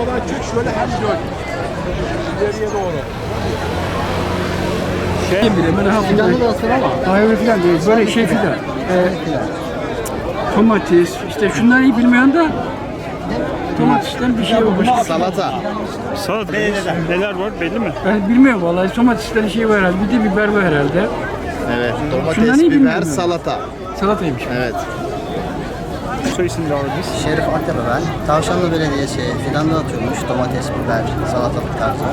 Sağdan çık şöyle hem dön. İleriye doğru. Kim bilir ben ha Fidanlı da olsun ama. Hayır filan değil. Böyle şey filan. Ee, domates. işte şunları iyi bilmeyen de domatesden bir şey yok. Başka. Salata. Salata. Neler var belli mi? Ben bilmiyorum vallahi domateslerin şeyi var herhalde. Bir de biber var herhalde. Evet. Domates, biber, salata. Salataymış. Evet. Soy isim de biz. Şerif Aktepe ben. Tavşanlı Belediyesi fidanlı atıyormuş. Domates, biber, salatalık tarzı.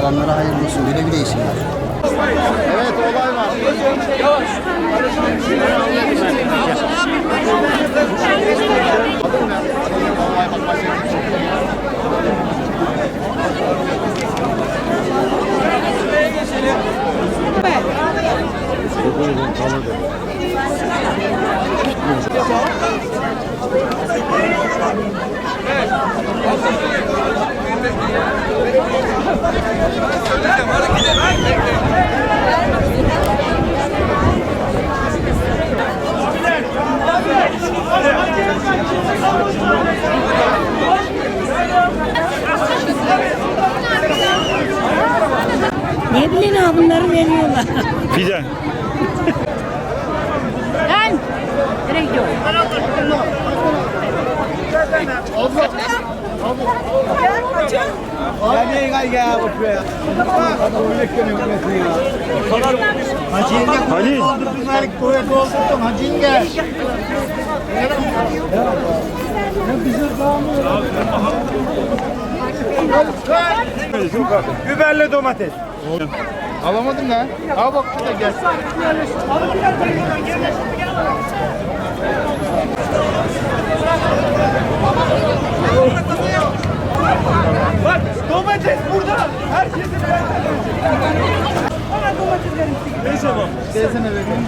Alanlara hayırlı olsun. Güle güle yesinler. Evet olay var. Ne bileyim ha bunları veriyorlar. Fide. Lan! Nereye gidiyorsun? Halil. Biberle domates. Alamadım lan. Al bak burada gel. Bak domates burada. Herkesi beğendim. Bana domates verin. Neyse bu. Teyzene vereyim.